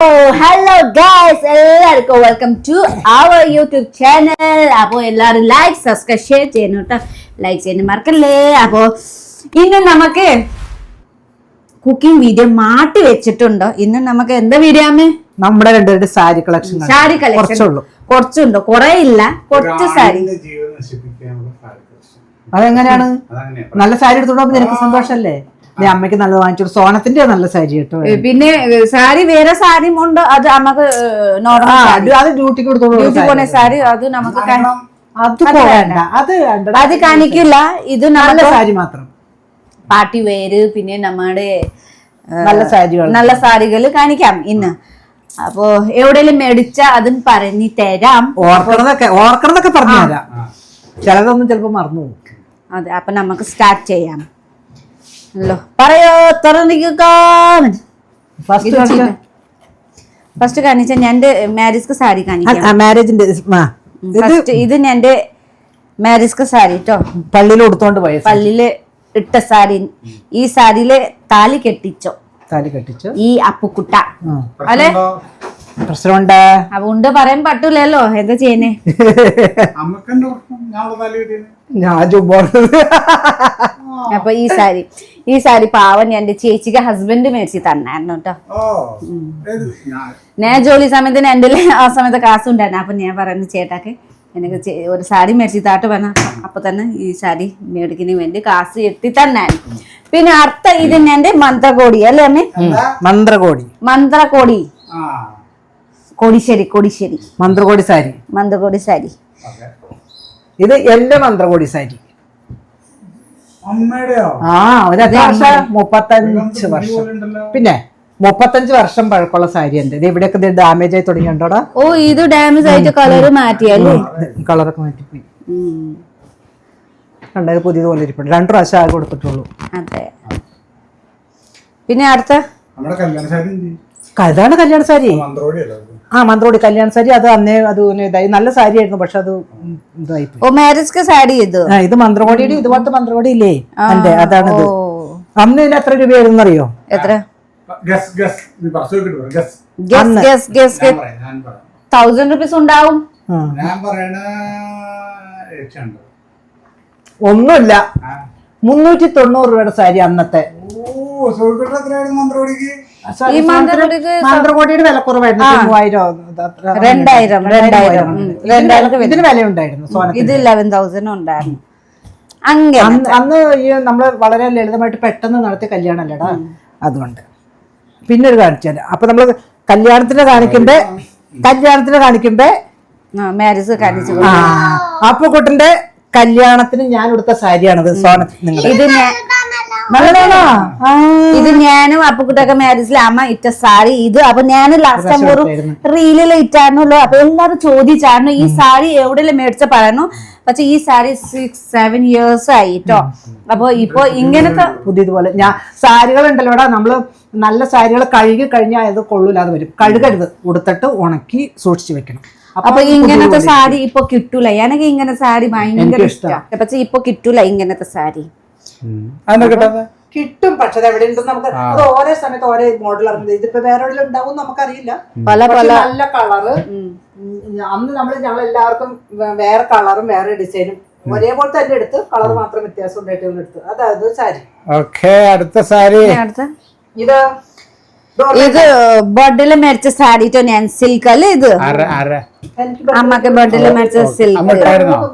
Hello guys എല്ലാവർക്കും welcome to our YouTube channel അപ്പോൾ എല്ലാവരും ലൈക്ക് സബ്സ്ക്രൈബ് ഷെയർ ചെയ്യണം കേട്ടോ ലൈക്ക് ചെയ്യുന്ന മറക്കല്ലേ? അപ്പോൾ ഇന്ന് നമുക്ക് കുക്കിംഗ് വീഡിയോ മാറ്റി വെച്ചിട്ടുണ്ടോ? ഇന്ന് നമുക്ക് എന്താ വീഡിയോ ആണ് നമ്മുടെ രണ്ടുപേരുടെ സാരി കളക്ഷൻ സാരി കളക്ഷൻ കുറച്ചുണ്ടോ കുറച്ചുണ്ട്? കുറെ ഇല്ല. കുറച്ച് സാരി. അതെങ്ങനെയാണ്? അതങ്ങനെയാ. നല്ല സാരി എടുത്തോണ്ട് നിനക്ക് സന്തോഷല്ലേ? അമ്മയ്ക്ക് നല്ലത് വാങ്ങിച്ചു സോണത്തിന്റെ നല്ല സാരി കേട്ടോ പിന്നെ സാരി വേറെ സാരി ഉണ്ട്. അത് നമുക്ക് നോർമൽ അത് ഡ്യൂട്ടിക്ക് കൊടുത്തോളൂ സാരി അത് നമുക്ക് അത് വേണ്ട. അത് അത് കാണിക്കില്ല. ഇത് നല്ല സാരി മാത്രം. പാർട്ടി വേര് പിന്നെ നമ്മുടെ നല്ല സാരികൾ നല്ല സാരികൾ കാണിക്കാം ഇന്ന്. അപ്പോ എവിടെയെങ്കിലും മേടിച്ച അതും പറഞ്ഞു തരാം. ഓർക്കണതൊക്കെ ഓർക്കണതൊക്കെ പറഞ്ഞു തരാം. ചിലതൊന്നും ചിലപ്പോ മറന്നു പോകും. അതെ അപ്പൊ നമുക്ക് സ്റ്റാർട്ട് ചെയ്യാം. ഹലോ പറയോ? തുറന്നിക്കാൻ ഫസ്റ്റ് ഫസ്റ്റ് കാണിച്ച ഞാൻ മാരേജ് സാരി കാണിക്കാം. മാരേജിന്റെ ഇത് ഫസ്റ്റ് ഇത് എന്റെ മാരേജ് സാരി കേട്ടോ പള്ളിയിൽ കൊടുത്തോണ്ട് പോയ സാരി. പള്ളിയിൽ ഇട്ട സാരി. ഈ സാരിയിൽ താലി കെട്ടിച്ചോ. താലി കെട്ടിച്ചോ. ഈ അപ്പുക്കുട്ട. അല്ലെ? പ്രശ്നമുണ്ട്? അതുകൊണ്ട് പറയാൻ പറ്റൂലല്ലോ. എന്താ ചെയ്യുന്നേ? ഞാൻ ചുമ്മാ അപ്പൊ ഈ സാരി ഈ സാരി പാവൻ എന്റെ ചേച്ചിക്ക് ഹസ്ബൻഡ് മേടിച്ച് തന്നായിരുന്നു കേട്ടോ ഓ, ഞാൻ- ജോലി സമയത്തിന് എന്റെ ആ സമയത്ത് കാശുണ്ടായിരുന്നു അപ്പൊ ഞാൻ പറയുന്നു ചേട്ടാക്ക് എനിക്ക് ഒരു സാരി മേടിച്ച് താട്ട് പറഞ്ഞ. അപ്പൊ തന്നെ ഈ സാരി മേടിക്കുന്നതിന് വേണ്ടി കാസ് എത്തി തന്നായിരുന്നു. പിന്നെ അർത്ഥ ഇത് എന്റെ മന്ത്രകോടി അല്ലേ അമ്മേ? മന്ത്രകോടി. മന്ത്രകോടി. ആ, കൊടിശ്ശേരി കൊടിശ്ശേരി. മന്ത്രകോടി സാരി. മന്ത്രകോടി സാരി. ഇത് എന്റെ മന്ത്രകോടി സാരി. ആ വർഷം മുപ്പത്തഞ്ച് വർഷം. പിന്നെ മുപ്പത്തഞ്ച് വർഷം പഴക്കമുള്ള സാരി ഉണ്ട് ഇത് ഇവിടെയൊക്കെ ഡാമേജ് ആയി തുടങ്ങിയോണ്ടോടാ ഓ ഇത് ഡാമേജ് ആയിട്ട് കളർ മാറ്റിയല്ലേ? കളറൊക്കെ മാറ്റിപ്പോയി. കണ്ടത് പുതിയതുപോലെ ഇരിപ്പുണ്ട്. രണ്ടു പ്രാവശ്യം ആകെ കൊടുത്തിട്ടുള്ളൂ. അതെ. പിന്നെ അടുത്ത? നമ്മുടെ കല്യാണ സാരി കല്യാണ സാരി? ആ മന്ത്രോടി കല്യാണ സാരി അത് അന്നേ അത് ഇതായി. നല്ല സാരി ആയിരുന്നു പക്ഷെ അത് ഇതായി പോയി ഓ മാരേജ് സാരി ഇത്? ആ ഇത് മന്ത്രകോടിയുടെ ഇതുപോലത്തെ മന്ത്രകോടി ഇല്ലേ എന്റെ അതാണ് ഓ. അന്ന് ഇതിന് എത്ര രൂപയായിരുന്നു അറിയോ എത്ര ഗസ് ഗസ് നീ പറ, ചോദിക്കട്ടെ ഗസ്. ഗസ് ഗസ് ഗസ് ഞാൻ പറയാം, തൗസൻഡ് റുപ്പീസ് ഉണ്ടാവും. ഞാൻ പറയണ ലക്ഷമുണ്ട്. ഒന്നുമില്ല. മുന്നൂറ്റി തൊണ്ണൂറ് രൂപയുടെ സാരി അന്നത്തെ. ഓ, മന്ത്രോടിക്ക്? ഈ മന്ത്രകോടിക്ക് മന്ത്രകോടിയുടെ വില കുറവായിരുന്നു. മൂവായിരം രണ്ടായിരം രണ്ടായിരം രണ്ടായിരം ഇതിന് വില ഉണ്ടായിരുന്നു ഇത് ഇലവൻ തൗസൻഡ് ഉണ്ടായിരുന്നു. അങ്ങനെ. അന്ന് ഈ നമ്മൾ വളരെ ലളിതമായിട്ട് പെട്ടെന്ന് നടത്തിയ കല്യാണം അല്ലടാ അതുകൊണ്ട്. പിന്നെ ഒരു കാണിച്ചാൽ അപ്പൊ നമ്മൾ കല്യാണത്തിന് കാണിക്കുമ്പോ കല്യാണത്തിന് കാണിക്കുമ്പോ മാരേജ് കാണിച്ചു അപ്പൊ കുട്ടന്റെ കല്യാണത്തിന് ഞാൻ എടുത്ത സാരിയാണത് സോന ഇത് ഇത് ഞാനും അപ്പുക്കുട്ടൊക്കെ മാരേജിൽ അമ്മ ഇറ്റ സാരി ഇത്. അപ്പൊ ഞാൻ ലാസ്റ്റ് ടൈം ഒരു റീലിൽ ഇറ്റാണല്ലോ അപ്പൊ എല്ലാരും ചോദിച്ചായിരുന്നു ഈ സാരി എവിടെയല്ലേ മേടിച്ച പറയുന്നു പക്ഷെ ഈ സാരി സിക്സ് സെവൻ ഇയേഴ്സ് ആയിട്ടോ കേട്ടോ അപ്പൊ ഇപ്പൊ ഇങ്ങനത്തെ പുതിയതുപോലെ ഞാൻ സാരികൾ ഉണ്ടല്ലോടാ നമ്മൾ നല്ല സാരികൾ കഴുകി കഴിഞ്ഞാൽ അത് കൊള്ളൂലാതെ വരും. കഴുകരുത്. ഉടുത്തിട്ട് ഉണക്കി സൂക്ഷിച്ചു വെക്കണം. അപ്പൊ ഇങ്ങനത്തെ സാരി ഇപ്പൊ കിട്ടൂല. എനിക്ക് ഇങ്ങനെ സാരി ഭയങ്കര ഇഷ്ടമാണ് പക്ഷെ ഇപ്പൊ കിട്ടൂല ഇങ്ങനത്തെ സാരി. അതെന്താ? കിട്ടും പക്ഷെ അത് എവിടെ ഉണ്ടെന്ന് നമുക്ക് അത് ഓരോ സമയത്ത് ഓരോ മോഡൽ ഇറങ്ങുന്നത് ഇതിപ്പോ വേറെ എവിടെ ഉണ്ടാവും നമുക്കറിയില്ല. പല പല. നല്ല കളറ് അന്ന് നമ്മൾ ഞങ്ങൾ എല്ലാവർക്കും വേറെ കളറും വേറെ ഡിസൈനും ഒരേപോലെ തന്നെ എടുത്ത്? കളർ മാത്രം വ്യത്യാസം ഉണ്ടായിട്ട് ഒന്ന് എടുത്ത്. അതായത് സാരി. ഓക്കെ അടുത്ത സാരി. ഇത് ഇത് ബർഡിൽ മേടിച്ച സാരി ട്ടോ ഞാൻ സിൽക്ക് അല്ലേ ഇത് അമ്മയ്ക്ക് ബർഡിൽ മേടിച്ച സിൽക്ക്.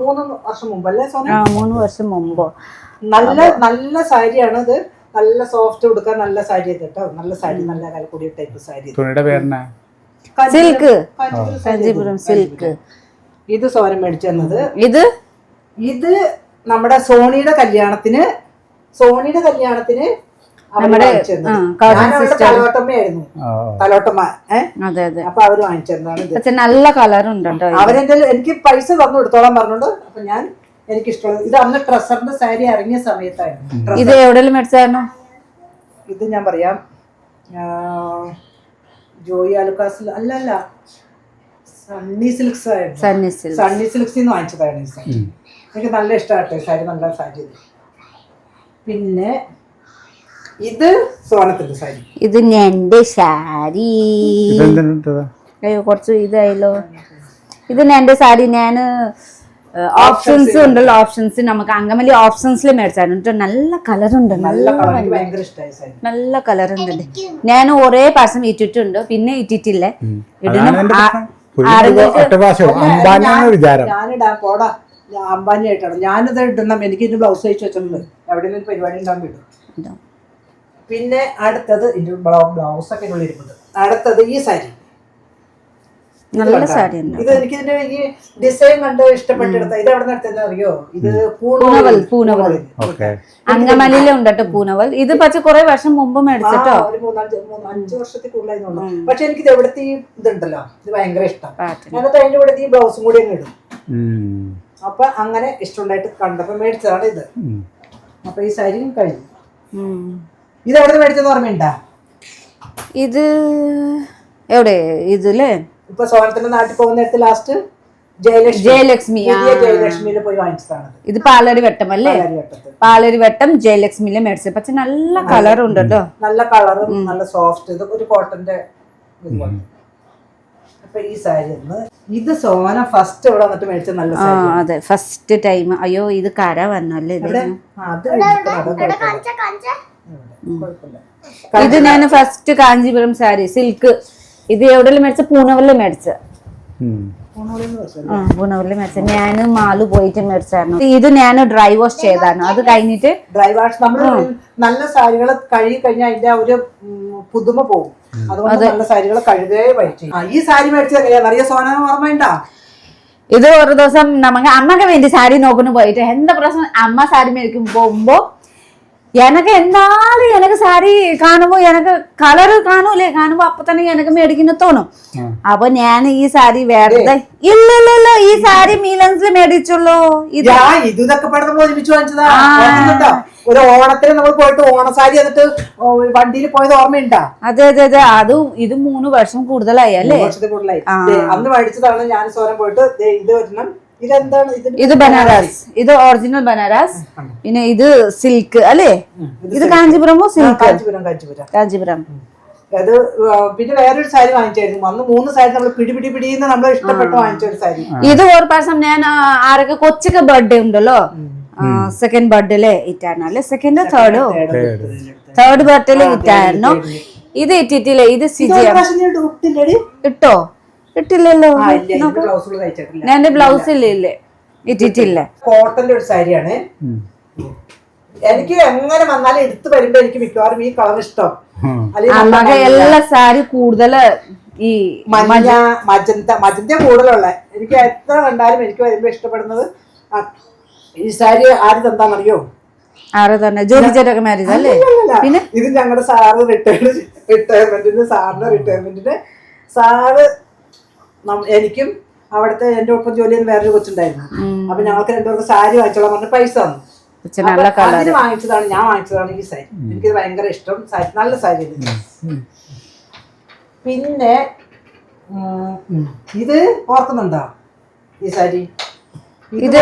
മൂന്ന് വർഷം സോന? മൂന്ന് വർഷം മുമ്പോ. നല്ല നല്ല സാരിയാണ് ഇത്. നല്ല സോഫ്റ്റ് കൊടുക്കാൻ നല്ല സാരി ഇത് കേട്ടോ. നല്ല സാരി നല്ല കലക്കൂടിയ ടൈപ്പ് സാരി ഇത്. തുണിയുടെ പേരെന്നാ? സിൽക്ക്. കാഞ്ചീപുരം സിൽക്ക്. ഇത് സോനം മേടിച്ചു തന്നത്. ഇത്? ഇത് നമ്മുടെ സോണിയുടെ കല്യാണത്തിന് സോണിയുടെ കല്യാണത്തിന് അവർ നമ്മുടെ, വാങ്ങിച്ചു തലോട്ടമ്മയായിരുന്നു. തലോട്ടമ്മ ഏഹ് അപ്പൊ അവർ തന്നതാണ് ഇത്. നല്ല കളർ ഉണ്ട് കേട്ടോ അവരെന്റെ എനിക്ക് പൈസ തന്നു എടുത്തോളാൻ പറഞ്ഞോണ്ട് അപ്പൊ ഞാൻ എനിക്ക് ഇഷ്ടമുള്ളത് ഇത് അന്ന് ട്രസറിന്റെ സാരി ഇറങ്ങിയ സമയത്തായിരുന്നു. ഇത് എവിടെയെങ്കിലും മേടിച്ചായിരുന്നു? ഇത് ഞാൻ പറയാം. ജോയി ആലുക്കാസിൽ അല്ല അല്ല. സണ്ണി സിൽക്സ് ആയിരുന്നു. സണ്ണി സിൽക്ക് സണ്ണി സിൽക്സിൽ നിന്ന് വാങ്ങിച്ചതാണ് ഈ സാരി. എനിക്ക് നല്ല ഇഷ്ടമായിട്ട് സാരി നല്ല സാരി. പിന്നെ ഇത് സോനത്തിന്റെ സാരി. ഇത് എന്റെ സാരി. അയ്യോ കുറച്ച് ഇതായല്ലോ. ഇത് എന്റെ സാരി. ഞാൻ ഓപ്ഷൻസ് ഉണ്ടല്ലോ ഓപ്ഷൻസ് നമുക്ക് അങ്കമലി ഓപ്ഷൻസിൽ മേടിച്ചായിരുന്നു. കേട്ടോ നല്ല കളറുണ്ട് നല്ല നല്ല കളർ. സാരി നല്ല കളർ ഉണ്ട് ഞാൻ ഒരേ പാസം ഇട്ടിട്ടുണ്ട് പിന്നെ ഇട്ടിട്ടില്ലേ. ഇടണം. അമ്പാനി ആയിട്ടാണ് ഞാനിത് ഇടണം. എനിക്ക് ഇതിന് ബ്ലൗസ് അയച്ചു വെച്ചിട്ടുണ്ട്. എവിടെയെങ്കിലും പരിപാടി ഉണ്ടാകുമ്പോൾ ഇടും പിന്നെ അടുത്തത് ഇതിന്റെ ബ്ലൗസ് ഒക്കെ ഉള്ളിൽ അടുത്തത് ഈ സാരി. നല്ല? സാരി ഇത് എനിക്ക് ഇതിന്റെ ഈ ഡിസൈൻ കണ്ട് ഇഷ്ടപ്പെട്ടെടുത്ത ഇത് എവിടെ നടത്തുന്ന അറിയോ? ഇത് പൂനവൽ, പൂനവൽ. അങ്കമലിയിലും ഉണ്ട് പൂനവൽ ഇത് പക്ഷെ കുറെ വർഷം മുമ്പ് മേടിച്ചിട്ടോ? അഞ്ചു മൂന്നാൽ മൂന്ന് അഞ്ച് വർഷത്തിൽ കൂടുതലായിരുന്നു പക്ഷെ എനിക്ക് ഇത് എവിടുത്തെ ഈ ഇതുണ്ടല്ലോ? ഇത് ഭയങ്കര ഇഷ്ടം. ഞാനത് അതിന്റെ കൂടെ ഈ ബ്ലൗസും കൂടി അങ്ങ് ഇടും. അപ്പൊ അങ്ങനെ ഇഷ്ടമുണ്ടായിട്ട് കണ്ടപ്പോ മേടിച്ചതാണ് ഇത്. അപ്പൊ ഈ സാരിയും കഴിഞ്ഞു. ഇത് എവിടെ നിന്ന് മേടിച്ചെന്ന് ഓർമ്മയുണ്ടാ? ഇത് എവിടെ? ഇതിൽ? ഇപ്പൊ സോനത്തിന്റെ നാട്ടിൽ പോകുന്ന അടുത്ത് ലാസ്റ്റ് ജയലക്ഷ്മി ജയലക്ഷ്മി ജയലക്ഷ്മിയിൽ പോയി വാങ്ങിച്ചതാണ് ഇത് പാലരി വെട്ടം അല്ലേ. പാലരി വെട്ടം ജയലക്ഷ്മിയിലെ മേടിച്ചത്. പക്ഷെ നല്ല കളർ ഉണ്ടല്ലോ കേട്ടോ നല്ല കളറും നല്ല സോഫ്റ്റ് ഇത് ഒരു കോട്ടന്റെ അപ്പൊ ഈ സാരി ഒന്ന്. ഇത് സോന ഫസ്റ്റ് ഇവിടെ വന്നിട്ട് മേടിച്ച നല്ല സാരി അതെ. ഫസ്റ്റ് ടൈം അയ്യോ ഇത് കര വന്നല്ലേ ഇത്? ഇത് ഞാൻ ഫസ്റ്റ് കാഞ്ചീപുരം സാരി സിൽക്ക് ഇത് എവിടെ മേടിച്ച? പൂനവല്ലേ മേടിച്ച. പൂനവല്ലേ മേടിച്ച ഞാൻ മാലു പോയിട്ട് മേടിച്ചായിരുന്നു. ഇത് ഞാൻ ഡ്രൈ വാഷ് ചെയ്തായിരുന്നു. അത് കഴിഞ്ഞിട്ട് ഡ്രൈ വാഷ്. നമ്മൾ നല്ല സാരികൾ കഴുകി കഴിഞ്ഞാൽ അതിന്റെ ആ ഒരു പുതുമ പോകും. അതുകൊണ്ട് നല്ല സാരികൾ കഴുകേ പറ്റും ഈ സാരി മേടിച്ചത് അറിയ സോന ഓർമ്മയുണ്ടാ ഇത് ഒരു ദിവസം നമുക്ക് അമ്മയ്ക്ക് വേണ്ടി സാരി നോക്കുന്നു പോയിട്ട്. എന്താ പ്രശ്നം? അമ്മ സാരി മേടിക്കും പോകുമ്പോ എനക്ക് എന്തായാലും എനക്ക് സാരി കാണുമ്പോ എനക്ക് കളറ് കാണൂലേ കാണുമ്പോ അപ്പൊ തന്നെ എനക്ക് മേടിക്കുന്ന തോന്നും. അപ്പൊ ഞാൻ ഈ സാരി വേറെ ഇല്ല ഇല്ല ഇല്ല ഈ സാരി മീലൻസിൽ മേടിച്ചുള്ളൂ. ഇത് ഇതൊക്കെ വാങ്ങിച്ചതാ. ഒരു ഓണത്തിന് നമ്മൾ പോയിട്ട് ഓണസാരി എന്നിട്ട് വണ്ടിയിൽ പോയത് ഓർമ്മയുണ്ടാ? അതെ അതെ അതെ. അതും ഇത് മൂന്ന് വർഷം കൂടുതലായി അല്ലേ? വർഷത്തിൽ കൂടുതലായി. അന്ന് മേടിച്ചതാണ് ഞാൻ സ്വരം പോയിട്ട് ഇത് ഇതിന്റെ ഇത് ബനാറസ്. ഇത് ഒറിജിനൽ ബനാറസ്. പിന്നെ ഇത് സിൽക്ക് അല്ലേ? ഇത് കാഞ്ചിപുരമോ സിൽക്ക്? കാഞ്ചിപുരം കാഞ്ചിപുരം. കാഞ്ചീപുരം. അത് പിന്നെ വേറൊരു സാരി വാങ്ങിച്ചായിരുന്നു. അന്ന് മൂന്ന് സാരി നമ്മൾ പിടി പിടി പിടിന്ന് നമ്മൾ ഇഷ്ടപ്പെട്ട് വാങ്ങിച്ച ഒരു സാരി. ഇത് ഒരു പ്രാവശ്യം ഞാൻ ആരൊക്കെ കൊച്ചൊക്കെ ബർത്ത്ഡേ ഉണ്ടല്ലോ? സെക്കൻഡ് ബർത്ത്ഡേ ഇറ്റായിരുന്നു അല്ലെ? സെക്കൻഡ് തേർഡോ തേർഡ് ബർത്ത്ഡേ ഇട്ടായിരുന്നു. ഇത് ഇട്ടിട്ടില്ല? ഇത് സിജി ഇട്ടോ? ഇട്ടില്ലല്ലോ. ഞാൻ എന്റെ ബ്ലൗസ് ഇല്ല ഇട്ടിട്ടില്ല. കോട്ടന്റെ ഒരു സാരിയാണ് എനിക്ക് എങ്ങനെ വന്നാലും എടുത്തു വരുമ്പോ എനിക്ക് മിക്കവാറും ഈ കളർ ഇഷ്ടം. അമ്മയ്ക്ക് എല്ലാ സാരി കൂടുതൽ ഈ മഞ്ഞ മജന്ത മജന്ത കൂടുതലുള്ള. എനിക്ക് എത്ര കണ്ടാലും എനിക്ക് വരുമ്പോ ഇഷ്ടപ്പെടുന്നത് ഈ സാരി ആര് തന്നാന്നറിയോ ആറ് തന്നെ? ജോലി ചേട്ടൊക്കെ മാരേജ് അല്ലേ പിന്നെ? ഇത് ഞങ്ങളുടെ സാറ് റിട്ടയർമെന്റ് റിട്ടയർമെന്റിന് സാറിന്റെ റിട്ടയർമെന്റിന് സാറ് എനിക്കും അവിടുത്തെ എന്റെ ഒപ്പം ജോലി ചെയ്യുന്ന വേറൊരു കൊച്ചുണ്ടായിരുന്നു. അപ്പൊ ഞങ്ങൾക്ക് രണ്ടുപേർക്ക് സാരി വാങ്ങിച്ചോളാൻ പറഞ്ഞ പൈസ തന്നു. അതിന് വാങ്ങിച്ചതാണ് ഞാൻ വാങ്ങിച്ചതാണ് ഈ സാരി. എനിക്കിത് ഭയങ്കര ഇഷ്ടം. സാരി നല്ല സാരി. പിന്നെ ഇത് ഓർക്കുന്നുണ്ടോ ഈ സാരി? ഇത്?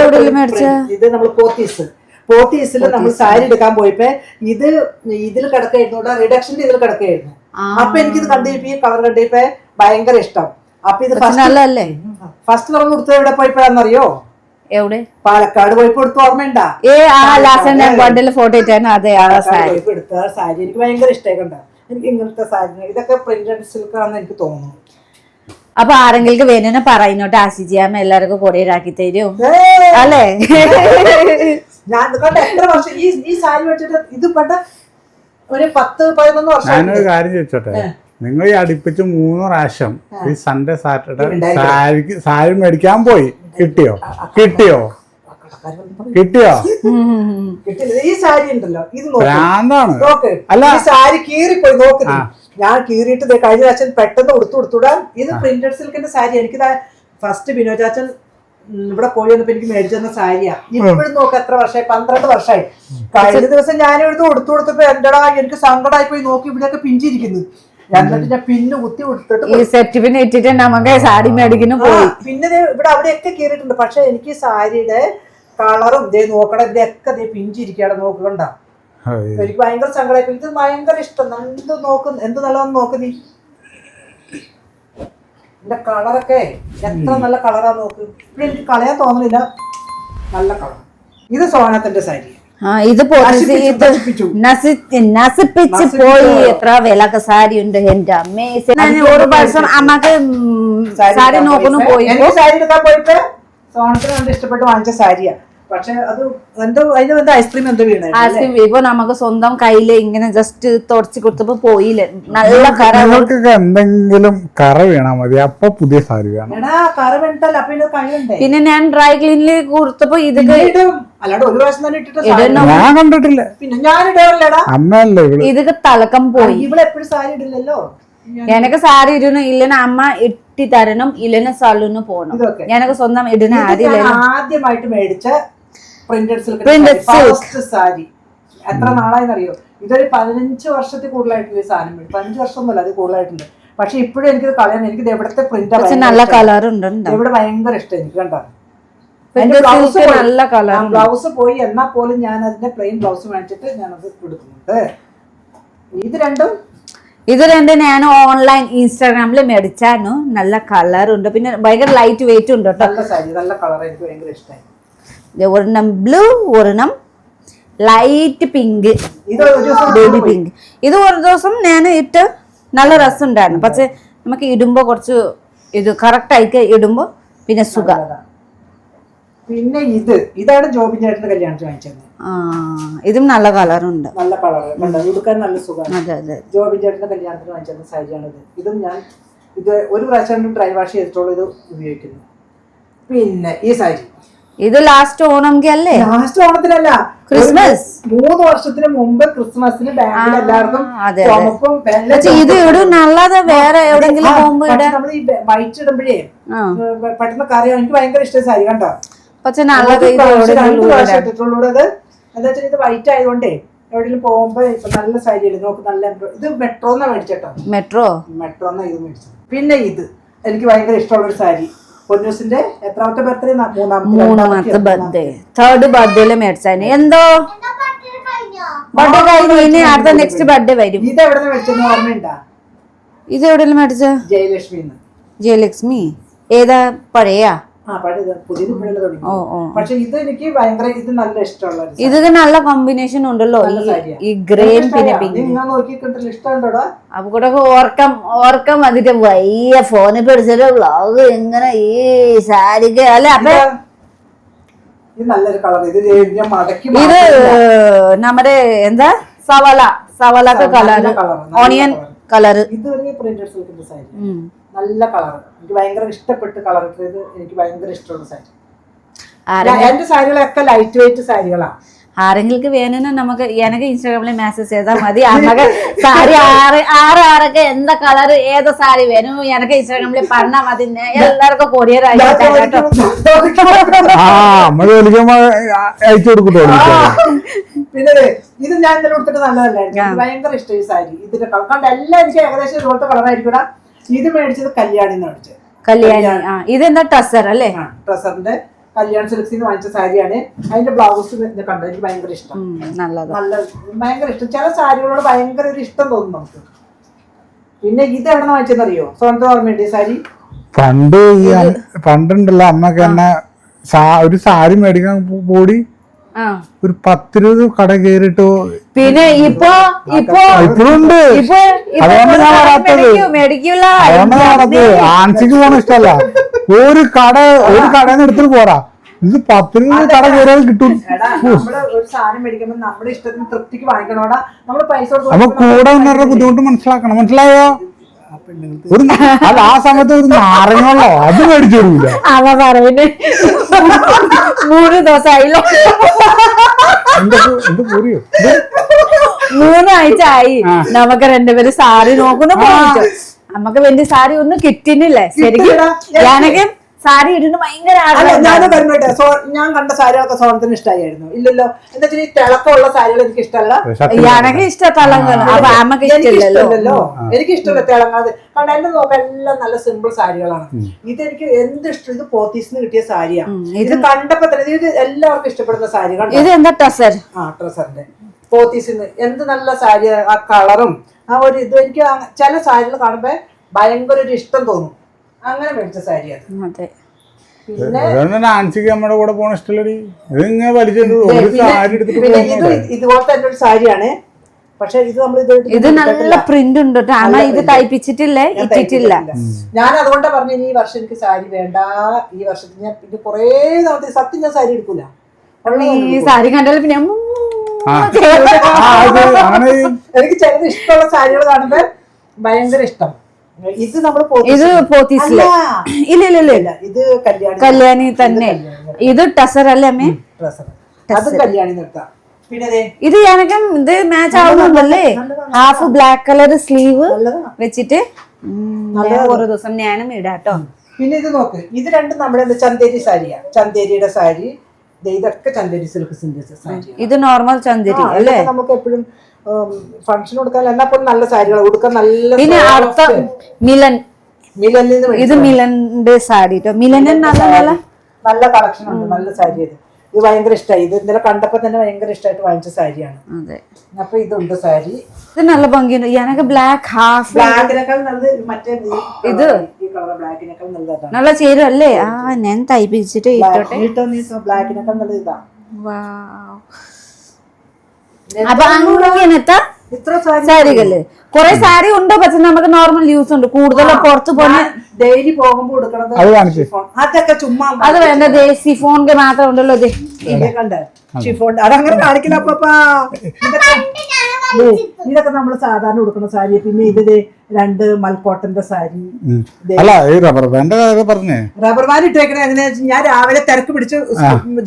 ഇത് നമ്മൾ പോത്തീസ് പോത്തീസിൽ. നമ്മൾ സാരി എടുക്കാൻ പോയപ്പോ ഇത് ഇതിൽ കിടക്കായിരുന്നു റിഡക്ഷന്റെ ഇതിൽ കിടക്കായിരുന്നു. അപ്പൊ എനിക്കിത് കണ്ടിപ്പോ ഈ കളർ കണ്ടിപ്പോ ഭയങ്കര ഇഷ്ടം. അപ്പൊ ഇത് ഫസ്റ്റ് നല്ലല്ലേ ഫസ്റ്റ് നമ്മൾ കൊടുത്തത് എവിടെ പോയപ്പോഴാന്നറിയോ എവിടെ? പാലക്കാട് പോയപ്പോ എടുത്ത് ഓർമ്മയുണ്ടാ? ഏ ആ ലാസ്റ്റ് ഞാൻ ഫോട്ടോ ഇട്ടായിരുന്നു അതെ ആ സാരി. എടുത്ത സാരി എനിക്ക് ഭയങ്കര എനിക്ക് ഇങ്ങനത്തെ സാരി ഇതൊക്കെ പ്രിന്റഡ് സിൽക്ക് ആണെന്ന് എനിക്ക് തോന്നുന്നു. അപ്പൊ ആരെങ്കിലും വേനനെ പറയുന്നോട്ട് ആശിച്ചിയാമ്മ എല്ലാവർക്കും കൊറിയറാക്കി തരും! അല്ലേ? ഞാൻ കണ്ട എത്ര വർഷം ഈ ഈ സാരി വെച്ചിട്ട് ഇത് പെട്ട ഒരു പത്ത് പതിനൊന്ന് വർഷം ഞാനൊരു കാര്യം ചോദിച്ചോട്ടെ? നിങ്ങൾ ഈ അടുപ്പിച്ച് മൂന്ന് പ്രാവശ്യം ഈ സൺഡേ സാറ്റർഡേ സാരിക്ക് സാരി മേടിക്കാൻ പോയി. കിട്ടിയോ? കിട്ടിയോ? കിട്ടിയോ? ഈ സാരി ഉണ്ടല്ലോ. ഇത് ഭ്രാന്താണ്. അല്ല. സാരി കീറിപ്പോയി. നോക്ക് ഞാൻ കീറിയിട്ട് കഴിഞ്ഞ പ്രാവശ്യം പെട്ടെന്ന് ഉടുത്തു കൊടുത്തുവിടാം ഇത് പ്രിന്റഡ് സിൽക്കിന്റെ സാരി. എനിക്ക് ഫസ്റ്റ് ബിനോ ചാച്ചൻ ഉം, ഇവിടെ പോയി വന്നപ്പോ എനിക്ക് മേടിച്ചു തന്ന സാരിയാ. ഇപ്പോഴും നോക്ക് എത്ര വർഷമായി പന്ത്രണ്ട് വർഷമായി കഴിഞ്ഞ ദിവസം ഞാൻ ഇവിടുന്ന് കൊടുത്തു കൊടുത്തപ്പോ എന്റെടാ എനിക്ക് സങ്കടമായി പോയി നോക്കി ഇവിടെയൊക്കെ പിഞ്ചിരിക്കുന്നു. എന്നിട്ട് ഞാൻ പിന്നെ ഈ ഇട്ടിട്ട് നമുക്ക് സാരി മേടിക്കുന്നു പോയി. പിന്നെ ദേ ഇവിടെ അവിടെയൊക്കെ കീറിയിട്ടുണ്ട്. പക്ഷെ എനിക്ക് സാരിയുടെ കളറും ദേ നോക്കണം. ഇതൊക്കെ ദേ പിഞ്ചിരിക്കാടെ നോക്കണ്ട. എനിക്ക് ഭയങ്കര സങ്കടമായി. ഇത് ഭയങ്കര ഇഷ്ടം. എന്ത് നോക്കും? എന്ത് നല്ലതെന്ന് നോക്ക് നീ. എന്റെ കളറൊക്കെ എത്ര നല്ല കളറാ നോക്ക്. ഇവിടെ എനിക്ക് കളയാൻ തോന്നുന്നില്ല നല്ല കളർ. ഇത് സോനത്തിന്റെ സാരി ആ ഇത് ഇത് നശിപ്പിച്ച്. പോയി. എത്ര വിലക്ക് സാരി ഉണ്ട് എന്റെ അമ്മേ. ഒരു പ്രാവശ്യം അമ്മയ്ക്ക് സാരി നോക്കുന്നു പോയി സാരി എടുക്കാൻ പോയിട്ട് സോണത്തിന് കണ്ട് ഇഷ്ടപ്പെട്ട് വാങ്ങിച്ച സാരിയാ. പക്ഷെ അത് എന്തോ അതിന് എന്തോ ഐസ്ക്രീം എന്തോ വീണായിരുന്നു ഐസ്ക്രീം ഇപ്പൊ നമുക്ക് സ്വന്തം കയ്യിൽ ഇങ്ങനെ ജസ്റ്റ് തുടച്ചു കൊടുത്തപ്പോ പോയില്ലേ? നല്ല കറ. നിങ്ങൾക്കൊക്കെ എന്തെങ്കിലും കറ വീണാ മതി. അപ്പൊ പുതിയ സാരി വേണം. എടാ കറ വേണ്ടല്ല അപ്പൊ ഇത് കഴിയണ്ടേ പിന്നെ ഞാൻ ഡ്രൈ ക്ലീനിൽ കൊടുത്തപ്പോ ഇതൊക്കെ അല്ലാണ്ട് ഒരു പ്രാവശ്യം തന്നെ ഇട്ടിട്ട് സാരി. ഞാൻ കണ്ടിട്ടില്ല. പിന്നെ ഞാൻ ഇടാറില്ലടാ അമ്മയല്ലേ ഇവൾ? ഇതൊക്കെ തലക്കം പോയി. ഇവളെപ്പോഴും സാരി ഇടില്ലല്ലോ? എനക്ക് സാരി ഇടുന്നു ഇല്ലെന്ന് അമ്മ ഇട്ടി തരണം ഇല്ലെന്ന് സലൂന്ന് പോണം. ഇതൊക്കെ. എനക്ക് സ്വന്തം ഇടുന്ന ഇത് ആദ്യം ഞാൻ ആദ്യമായിട്ട് മേടിച്ച പ്രിന്റഡ് സിൽക്ക് ഫസ്റ്റ് സാരി എത്ര നാളായെന്നറിയോ? ഇതൊരു പതിനഞ്ച് വർഷത്തിൽ കൂടുതലായിട്ടുള്ള സാധനം മേടിച്ചു പതിനഞ്ച് വർഷമൊന്നുമല്ല അത് കൂടുതലായിട്ടുണ്ട്. പക്ഷെ ഇപ്പോഴും എനിക്ക് കളയാൻ എനിക്ക് എവിടത്തെ പ്രിന്റ് നല്ല കളർ ഉണ്ട് ഇവിടെ ഭയങ്കര ഇഷ്ടം എനിക്ക് കണ്ടോ? നല്ല കളർ ബ്ലൗസ് പോയി. എന്നാ പോലും ഞാൻ അതിന്റെ പ്ലെയിൻ ബ്ലൗസ് മേടിച്ചിട്ട് അത് കൊടുക്കുന്നുണ്ട്. ഇത് രണ്ടും? ഇത് രണ്ടും ഞാൻ ഓൺലൈൻ ഇൻസ്റ്റാഗ്രാമിൽ മേടിച്ചായിരുന്നു. നല്ല കളർ ഉണ്ട് പിന്നെ ഭയങ്കര ലൈറ്റ് വെയിറ്റ് ഉണ്ട് കേട്ടോ. നല്ല സാരി നല്ല കളർ എനിക്ക് ഭയങ്കര ഇഷ്ടമായി. ഒരെണ്ണം ബ്ലൂ ഒരെണ്ണം ലൈറ്റ് പിങ്ക്. Baby pink. ഇത് ഒരു ദിവസം ഞാൻ ഇട്ട് നല്ല രസമുണ്ടായിരുന്നു. പക്ഷെ നമുക്ക് ഇടുമ്പോൾ കുറച്ച് ഇത് കറക്റ്റ് ആയിട്ട് ഇടുമ്പോൾ പിന്നെ സുഖം. പിന്നെ ഇത്. ഇതാണ് ജോബി ചേട്ടന്റെ കല്യാണത്തിന് വാങ്ങിച്ചത്. ആ ഇതും നല്ല കളറുണ്ട്. നല്ല കളർ ഉടുക്കാൻ നല്ല സുഖമാണ് ജോബിൻ ചേട്ടന്റെ കല്യാണത്തിന് വാങ്ങിച്ചത് സാരിയാണിത് ഇതും ഞാൻ ഇത് ഒരു പ്രാവശ്യം ഡ്രൈ വാഷ് ചെയ്തിട്ടുള്ളൂ ഇത് ഉപയോഗിക്കുന്നു. പിന്നെ ഈ സാരി. ഇത് ലാസ്റ്റ് ഓണംക്ക് അല്ലേ ലാസ്റ്റ് ഓണത്തിനല്ല ക്രിസ്മസ്. മൂന്ന് വർഷത്തിന് മുമ്പ് ക്രിസ്മസിന് ബാങ്കിൽ എല്ലാവർക്കും. ചുമപ്പും ഇത് ഇടും നല്ലത് വേറെ എവിടെങ്കിലും പോകുമ്പോ നമ്മൾ ഈ വൈറ്റ് ഇടുമ്പോഴേ പെട്ടെന്ന് കറി എനിക്ക് ഭയങ്കര ഇഷ്ടം സാരി കണ്ടോ? പക്ഷെ നല്ലത് ഒരു ഇത് പ്രാവശ്യം, രണ്ട് എവിടെയെങ്കിലും പ്രാവശ്യം ഇടാൻ. ഇട്ടിട്ടുള്ളൂ ഇത്. എന്താ വെച്ചാൽ ഇത് വൈറ്റ് ആയതുകൊണ്ടേ എവിടെയെങ്കിലും പോകുമ്പോ ഇപ്പൊ നല്ല സാരി ഇടും. നോക്ക് നല്ല ഇത് മെട്രോന്നാ മേടിച്ചോ മെട്രോ മെട്രോന്നാ ഇത് മേടിച്ചത്. പിന്നെ ഇത് എനിക്ക് ഭയങ്കര ഇഷ്ടമുള്ള ഒരു സാരി. പൊന്നൂസിന്റെ എത്രാമത്തെ ബർത്ത്ഡേ മൂന്നാമത്തെ ബർത്ത്ഡേ തേർഡ് ബർത്ത്ഡേയിൽ മേടിച്ചാന് എന്തോ? ബർത്ത്ഡേ കഴിഞ്ഞു ഇനി അടുത്ത നെക്സ്റ്റ് ബർത്ത്ഡേ വരും. ഇത് എവിടെ മേടിച്ചെന്ന് ഓർമ്മയുണ്ടാ? ഇത് എവിടെയെല്ലാം മേടിച്ച? ജയലക്ഷ്മി ജയലക്ഷ്മി. ഏതാ? പഴയ പക്ഷെ ഇത് എനിക്ക് ഭയങ്കര ഇത് നല്ല ഇഷ്ടമുള്ള ഒരു നല്ല കോമ്പിനേഷൻ ഉണ്ടല്ലോ ഈ- ഗ്രേൻ പിന്നെ? പിങ്ക് ഇഷ്ടമുണ്ടോടാ അപ്പൊ കൂടെ ഓർക്കം ഓർക്കം വന്നിട്ട് വയ്യ ഫോണിൽ പിടിച്ചിട്ട് വ്ളോഗ് ഇങ്ങനെ ഈ സാരിക്ക്. അല്ലെ അപ്പൊ? ഇത്. നല്ലൊരു കളർ ഇത് ഞാൻ മടക്കി ഇത് മാറ്റിയില്ല. നമ്മുടെ എന്താ? സവള. സവളക്ക് കളർ ഓണിയൻ കളർ ഇത് പ്രിന്റഡ് സിൽക്കിന്റെ സാരി നല്ല കളർ എനിക്ക് ഭയങ്കര ഇഷ്ടപ്പെട്ട് കളർ ഇട്ടത് എനിക്ക് ഭയങ്കര ഇഷ്ടമുള്ള സാരി എന്റെ സാരികളൊക്കെ ലൈറ്റ് വെയിറ്റ് സാരികളാണ് ആരെങ്കിലും വേണമെന്ന് നമുക്ക് എനിക്ക് ഇൻസ്റ്റാഗ്രാമിൽ മെസ്സേജ് ചെയ്താൽ മതി. സാരി ആറ് ആറ് ആറൊക്കെ എന്താ കളർ ഏത് സാരി വേണം? എനിക്ക് ഇൻസ്റ്റാഗ്രാമിൽ പറഞ്ഞാൽ മതി. എല്ലാവർക്കും കൊറിയർ അയച്ചു പിന്നെ ഇത് ഞാൻ ഇന്നലെ കൊടുത്തിട്ട് നല്ലതല്ലായിരുന്നു എനിക്ക് ഭയങ്കര ഇഷ്ടം ഈ സാരി. ഇതിന്റെ കളർ കണ്ട എല്ലാം എനിക്ക് ഏകദേശം ഇതുപോലത്തെ കളറായിരിക്കും ഇത് മേടിച്ചത് കല്യാണി എന്ന് മേടിച്ചത്. കല്യാണി ആ ഇതെന്താ ടസർ അല്ലേ? ടസറിന്റെ ട്രസറിന്റെ കല്യാൺ സിൽക്സിൽ നിന്ന് വാങ്ങിച്ച സാരിയാണ്. അതിന്റെ ബ്ലൗസ് കണ്ടത് എനിക്ക് ഭയങ്കര ഇഷ്ടം. നല്ലത് നല്ലതാ. നല്ല ഭയങ്കര ഇഷ്ടം. ചില സാരികളോട് ഭയങ്കര ഒരു ഇഷ്ടം തോന്നും നമുക്ക്. പിന്നെ ഇത് എവിടെ നിന്ന് വാങ്ങിച്ചെന്നറിയോ സ്വന്തം ഓർമ്മയുണ്ട് ഈ സാരി? പണ്ട് പണ്ടുണ്ടല്ലോ അമ്മയ്ക്ക് തന്നെ ഒരു സാരി മേടിക്കാൻ പോടി. കൂടി ഒരു പത്തിരുപത് കട കയറിട്ട് പിന്നെ ഇപ്പോ ഇപ്പോ ഇപ്പോഴുണ്ട് ഇപ്പൊ ഇപ്പൊ അതുകൊണ്ട് ഞാൻ ആൻസിക്ക് പോണ ഇഷ്ടല്ല. ഒരു കട ഒരു കടയിൽ നിന്ന് എടുത്തിട്ട് പോരാ. ഇത് പത്തിരുപത് കട കയറിയാൽ കിട്ടും നമ്മൾ ഒരു സാധനം മേടിക്കുമ്പോൾ നമ്മുടെ ഇഷ്ടത്തിന് തൃപ്തിക്ക് വാങ്ങിക്കണോടാ. നമ്മൾ പൈസ കൊടുത്ത് അപ്പൊ കൂടെ ബുദ്ധിമുട്ട് മനസ്സിലാക്കണം. മനസ്സിലായോ? ഒരു അല്ല ആ സമയത്ത് ഒരു നാരങ്ങളോ അത് മേടിച്ചു തരൂല അവ പറയുന്നത് മൂന്ന് ദിവസമായില്ലോ. എന്ത് പു- എന്ത് പുരിയോ മൂന്നാഴ്ച ആയി. നമുക്ക് രണ്ടുപേരും സാരി നോക്കുന്നു നമുക്ക് വേണ്ടി സാരി ഒന്നും കിട്ടുന്നില്ലേ ശരിക്കും. ഞാനൊക്കെ സാരി ഇടുന്ന ഭയങ്കര ഞാൻ പറഞ്ഞോട്ടെ സോ ഞാൻ കണ്ട സാരികളൊക്കെ സോണത്തിന് ഇഷ്ടമായിരുന്നു ഇല്ലല്ലോ. എന്താ വെച്ചാൽ ഈ തിളക്കമുള്ള സാരികൾ എനിക്ക് ഇഷ്ടമല്ല. എനിക്ക് ഇഷ്ടമല്ല തിളങ്ങാതെ. കാരണം എന്റെ നോക്ക എല്ലാം നല്ല സിമ്പിൾ സാരികളാണ്. ഇതെനിക്ക് എന്ത് ഇഷ്ടം? ഇത് പോത്തീസിന് കിട്ടിയ സാരിയാണ് ഇത് കണ്ടപ്പോ തന്നെ ഇത് എല്ലാവർക്കും ഇഷ്ടപ്പെടുന്ന സാരികൾ കണ്ടോ? ഇത് എന്താ ട്രസർ ആ ട്രസറിന്റെ പോത്തീസിന്ന് എന്ത് നല്ല സാരി ആ കളറും. ആ ഒരു ഇത് എനിക്ക് ചില സാരികൾ കാണുമ്പോ ഭയങ്കര ഒരു ഇഷ്ടം തോന്നും. അങ്ങനെ മേടിച്ച സാരി അത്. അതെ. പിന്നെ അതുകൊണ്ട് നാൻസിക്ക് നമ്മുടെ കൂടെ പോണ ഇഷ്ടമല്ലടി ഇത് ഇങ്ങനെ വലിച്ചിട്ട് ഒരു സാരി എടുത്തിട്ട് പിന്നെ ഇത് പോകുന്നില്ലേ ഇതുപോലത്തെ എന്റെ ഒരു സാരിയാണ്. പക്ഷെ ഇത് നമ്മൾ ഇത് ഇത് നല്ല പ്രിന്റ് ഉണ്ട് കേട്ടോ. ആണോ ഇത് തയ്പ്പിച്ചിട്ടില്ലേ? ഇട്ടിട്ടില്ല. ഞാൻ അതുകൊണ്ടാ പറഞ്ഞു ഈ വർഷം എനിക്ക് സാരി വേണ്ട. ഈ വർഷത്തിൽ ഞാൻ പിന്നെ കുറേ നാളത്തെ സത്യം ഞാൻ സാരി എടുക്കൂല. ഈ സാരി കണ്ടാലും പിന്നെ ഉം ആ. ആ, അത് അങ്ങനെ എനിക്ക് ചിലത് ഇഷ്ടമുള്ള സാരികൾ കാണുമ്പോ ഭയങ്കര ഇഷ്ടം. ഇത് നമ്മൾ ഇത് പോത്തീസിൽ. ഇല്ല ഇല്ല ഇല്ല ഇത് കല്യാണി കല്യാണി തന്നെ. ഇത് ടസർ അല്ലേ അമ്മേ? അത് കല്യാണി നിർത്താം. ഇത് ഞാനും ഇത് മാച്ച് ആവുന്നുണ്ടല്ലേ? ഹാഫ് ബ്ലാക്ക് കളർ സ്ലീവ് വെച്ചിട്ട്. ഓരോ ദിവസം ഞാനും ഇടാട്ടോ പിന്നെ ഇത് നോക്ക് ഇത് രണ്ടും നമ്മുടെ ചന്തേരി സാരിയാ. ചന്തേരിയുടെ സാരി. ഇതൊക്കെ ചന്തേരി സിൽക്ക് സിന്തസിസ് സാരി ഇത് നോർമൽ ചന്തേരി അല്ലേ? നമുക്ക് എപ്പോഴും ഫംഗ്ഷൻ കൊടുക്കാൻ എന്നാ പോലും നല്ല സാരികൾ ഉടുക്കാൻ നല്ല പിന്നെ അടുത്ത മിലൻ. മിലനിൽ നിന്ന് ഇത് മിലന്റെ സാരി കേട്ടോ മിലന് നല്ല നല്ല? നല്ല കളക്ഷൻ ഉണ്ട് നല്ല സാരി ഇത്. ഇത് ഭയങ്കര ഇഷ്ടമായി ഇത് ഇന്നലെ കണ്ടപ്പോ തന്നെ ഭയങ്കര ഇഷ്ടമായിട്ട് വാങ്ങിച്ച സാരിയാണ്. അതെ. അപ്പൊ ഇതുണ്ട് സാരി. ഇത് നല്ല ഭംഗിയുണ്ട്. ഞാനൊക്കെ ബ്ലാക്ക് ഹാഫ് ബ്ലാക്കിനേക്കാൾ നല്ലത് മറ്റേ ഇത്? ബ്ലാക്കിനേക്കാൾ നല്ലതാണ്. നല്ല ചേരും അല്ലേ? ആ ഞാൻ തയ്പ്പിച്ചിട്ട് ഇട്ടോട്ടെ. ബ്ലാക്കിനേക്കാൾ നല്ലത് ഇതാ. വാവ്. അപ്പൊ അങ്ങനത്തെ സാരികൾ? കൊറേ സാരി ഉണ്ട് പക്ഷെ നമുക്ക് നോർമൽ യൂസ് ഉണ്ട്. കൂടുതലും പുറത്ത് പോണ ഡെയിലി പോകുമ്പോ. അതൊക്കെ ചുമ്മാ അത് വേണ്ട ദേശി ഫോണിന്റെ മാത്രം ഉണ്ടല്ലോ ഇത്. കണ്ട? ഷിഫോൺ അതങ്ങനെ കാണിക്കില്ല അപ്പപ്പാ. ഇതൊക്കെ നമ്മൾ സാധാരണ കൊടുക്കുന്ന സാരി പിന്നെ ഇത് രണ്ട് മൽക്കോട്ടന്റെ സാരി. അല്ല ഈ റബ്ബർ ബാൻഡ് പറഞ്ഞേ? റബ്ബർ ബാൻഡ് ഇട്ടേക്കണേ. അതിനെ ഞാൻ രാവിലെ തിരക്ക് പിടിച്ച്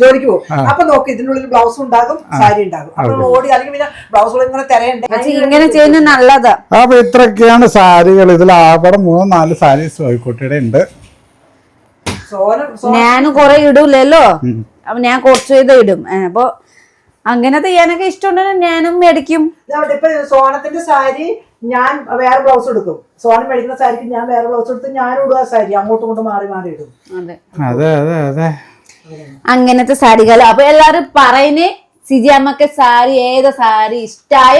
ജോലിക്ക് പോകും. അപ്പൊ നോക്കി ഇതിനുള്ളിൽ ബ്ലൗസ് ഉണ്ടാകും സാരി ഉണ്ടാകും. അപ്പൊ ഓടി അല്ലെങ്കിൽ പിന്നെ ബ്ലൗസുകൾ ഇങ്ങനെ തിരയുണ്ട്? ഇങ്ങനെ ചെയ്യുന്നത് നല്ലതാ. അപ്പൊ ഇത്രയൊക്കെയാണ് സാരികൾ. ഇതിൽ ആകെ മൂന്ന് നാല് സാരി സോയിക്കുട്ടിയുടെ ഉണ്ട്. ഞാൻ കൊറേ ഇടൂലല്ലോ. അപ്പൊ ഞാൻ കുറച്ച് ഇത് ഇടും. അപ്പൊ അങ്ങനത്തെ ചെയ്യാനൊക്കെ ഇഷ്ടമുണ്ടെങ്കിൽ ഞാനും മേടിക്കും. ഇപ്പൊ സോണത്തിന്റെ സാരി ഞാൻ വേറെ ബ്ലൗസ് എടുക്കും. സോണം മേടിക്കുന്ന സാരിക്ക് ഞാൻ വേറെ ബ്ലൗസ് എടുത്ത് ഞാനും ഇടുക സാരി. അങ്ങോട്ടും ഇങ്ങോട്ടും മാറി മാറി ഇടും. അതെ. അതെ അതെ അങ്ങനത്തെ സാരികൾ അപ്പൊ എല്ലാരും പറയുന്നേ സിജി അമ്മയ്ക്ക് സാരി ഏത് സാരി ഇഷ്ടായ?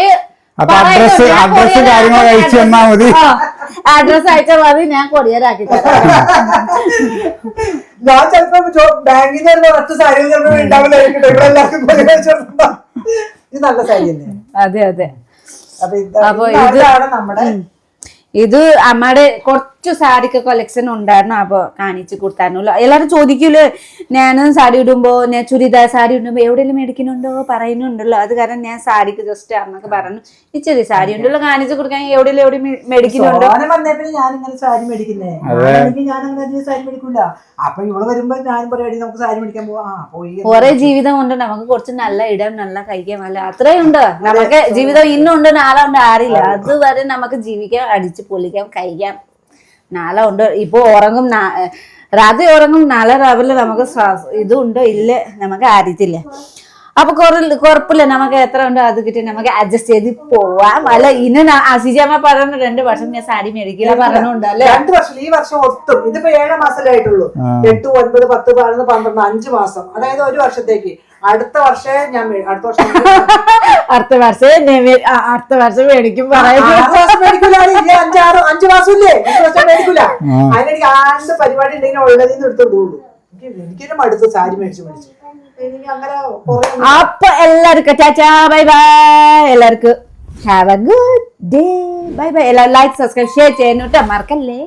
അപ്പൊ അഡ്രസ് അഡ്രസ് കാര്യങ്ങൾ അയച്ചു തന്നാ മതി. അഡ്രസ് അയച്ചാൽ മതി ഞാൻ കൊറിയർ ആക്കി തരാം. ഞാൻ ചിലപ്പോ ബാങ്കിൽ നിന്ന് കുറച്ച് ഒറ്റ സാരികൾ ചിലപ്പോ ഉണ്ടാവില്ലായിരിക്കും ഇവിടെ എല്ലാവർക്കും കൊറിയർ അയച്ച് ഇത് നല്ല സാരി അതെ അതെ. അപ്പൊ ഇതാണ് നമ്മുടെ ഇത് അമ്മയുടെ കുറച്ച് സാരിക്ക് കളക്ഷൻ ഉണ്ടായിരുന്നു അപ്പൊ കാണിച്ചു കൊടുത്തായിരുന്നല്ലോ എല്ലാരും ചോദിക്കൂലേ ഞാൻ സാരി ഇടുമ്പോ ഞാൻ ചുരിദാർ സാരി ഇടുമ്പോ എവിടെയെങ്കിലും മേടിക്കുന്നുണ്ടോ പറയുന്നുണ്ടല്ലോ. അത് കാരണം ഞാൻ സാരിക്ക് ജസ്റ്റ് അമ്മയ്ക്ക് പറഞ്ഞു ഇച്ചിരി സാരി ഉണ്ടല്ലോ കാണിച്ചു കൊടുക്കാൻ എവിടെയെങ്കിലും എവിടെ മേടിക്കുന്നുണ്ടോ? സോനം വന്നേ ഞാൻ ഇങ്ങനെ സാരി മേടിക്കുന്നേ. സാരി മേടിക്കൂല. അപ്പൊ ഇവിടെ വരുമ്പോ ഞാൻ നമുക്ക് സാരി മേടിക്കാൻ പോവാ. കുറെ ജീവിതം ഉണ്ട് നമുക്ക് കുറച്ച് നല്ല ഇടം നല്ല കഴിക്കാൻ നല്ല അത്രയും ഉണ്ട്. നമുക്ക് ജീവിതം ഇന്നുണ്ട് നാളെ ഉണ്ട് ആരില്ല. അതുവരെ നമുക്ക് ജീവിക്കാൻ അടിച്ച് പൊളിക്കാം കഴിക്കാം. നാളെ ഉണ്ട്. ഇപ്പൊ ഉറങ്ങും നാ- രാത്രി ഉറങ്ങും നാളെ രാവിലെ നമുക്ക് ശ്വാസ ഇതുണ്ടോ ഇല്ല? നമുക്ക് അറിയത്തില്ല. അപ്പൊ കുറ കുഴപ്പമില്ല നമുക്ക് എത്ര ഉണ്ടോ അത് കിട്ടി. നമുക്ക് അഡ്ജസ്റ്റ് ചെയ്ത് പോവാം. അല്ല ഇന്ന് അസിജമ്മ പറഞ്ഞു രണ്ട് വർഷം ഞാൻ സാരി മേടിക്കില്ല പറഞ്ഞുണ്ട് അല്ലേ? രണ്ട് വർഷം. ഈ വർഷം ഒത്തും ഇതിപ്പോ ഏഴ് മാസമല്ലേ ആയിട്ടുള്ളൂ. എട്ട് ഒൻപത് പത്ത് പതിനൊന്ന് പന്ത്രണ്ട് അഞ്ച് മാസം. അതായത് ഒരു വർഷത്തേക്ക്. അടുത്ത വർഷേ ഞാൻ അടുത്ത വർഷം അടുത്ത വർഷം അടുത്ത വർഷം മേടിക്കും അഞ്ചാറ് അഞ്ച് മാസം ഇല്ലേ അഞ്ച് വർഷം മേടിക്കൂല. അതിനെനിക്ക് ആണ്ട് പരിപാടി ഉണ്ടെങ്കിൽ ഉള്ളതിൽ നിന്ന് എനിക്ക് എനിക്കൊരു മടുത്ത് സാരി മേടിച്ചു മേടിച്ചു. എനിക്ക് അങ്ങനെ കുറെ അപ്പൊ എല്ലാവർക്കും ചാച്ചാ ബൈ ബൈ. എല്ലാവർക്കും have a good day bye bye. എല്ലാവരും ലൈക്ക് സബ്സ്ക്രൈബ് ഷെയർ ചെയ്യുന്നു കേട്ടോ മറക്കല്ലേ?